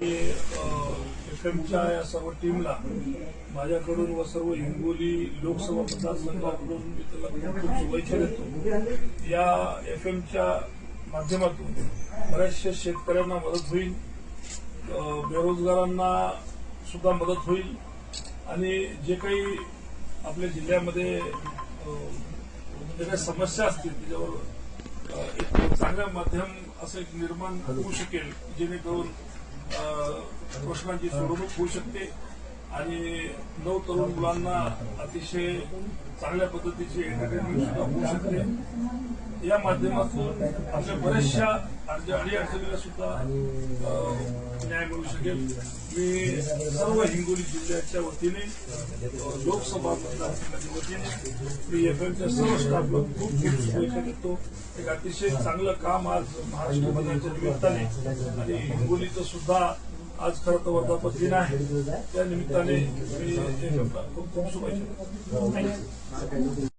F एमच्या या सर्व टीमला माझ्याकडून व सर्व हिंगोली लोकसभा मतदारसंघाकडून मी त्याला खूप खूप शुभेच्छा देतो. या एफ एमच्या माध्यमातून बऱ्याचशा शेतकऱ्यांना मदत होईल बेरोजगारांना सुद्धा मदत होईल आणि जे काही आपल्या जिल्ह्यामध्ये जे काही समस्या असतील त्याच्यावर एक चांगलं माध्यम असं एक निर्माण होऊ शकेल जेणेकरून प्रश्नांची सोडवणूक होऊ शकते. आणि नऊ तरुण मुलांना अतिशय चांगल्या पद्धतीची एंटरटेनमेंट सुद्धा होऊ शकते. या माध्यमातून आपल्या बऱ्याचशा अडचणी अडीअडचणीला सुद्धा न्याय मिळू शकेल. मी सर्व हिंगोली जिल्ह्याच्या वतीने लोकसभा मतदारसंघाच्या वतीने मी एफएमच्या सर्व स्टाफला खूप खूप शुभेच्छा देतो. एक अतिशय चांगलं काम आज महाराष्ट्र दिनाच्या निमित्ताने आणि हिंगोलीचं सुद्धा आज खरं तर वर्धापन दिन आहे. त्या निमित्ताने मी खूप खूप शुभेच्छा.